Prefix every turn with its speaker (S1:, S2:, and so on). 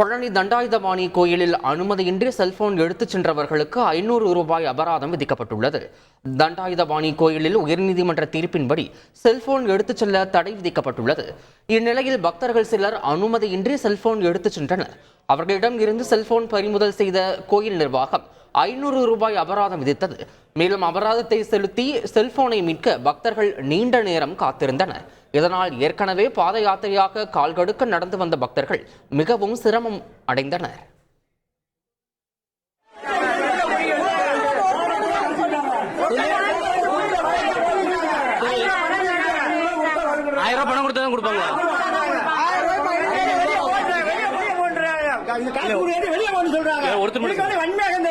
S1: பழனி தண்டாயுதபாணி கோயிலில் அனுமதியின்றி செல்போன் எடுத்துச் சென்றவர்களுக்கு ஐநூறு ரூபாய் அபராதம் விதிக்கப்பட்டுள்ளது. தண்டாயுதபாணி கோயிலில் உயர்நீதிமன்ற தீர்ப்பின்படி செல்போன் எடுத்துச் செல்ல தடை விதிக்கப்பட்டுள்ளது. இந்நிலையில் பக்தர்கள் சிலர் அனுமதியின்றி செல்போன் எடுத்துச் சென்றனர். அவர்களிடம் இருந்து செல்போன் பறிமுதல் செய்த கோயில் நிர்வாகம் ஐநூறு ரூபாய் அபராதம் விதித்தது. மேலும் அபராதத்தை செலுத்தி செல்போனை மீட்க பக்தர்கள் நீண்ட நேரம் காத்திருந்தனர். இதனால் ஏற்கனவே பாத யாத்திரையாக கால்கடுக்க நடந்து வந்த பக்தர்கள் மிகவும் சிரமம் அடைந்தனர்.
S2: ஆயிரம் ரூபாய் பணம் கொடுத்தா தான் கொடுப்பாங்க.
S3: இந்த காசு கொடுக்காட்டி வெளியே போன்னு சொல்றாங்க.
S2: ஏன் ஒருத்தர்
S3: வன்மையாக இந்த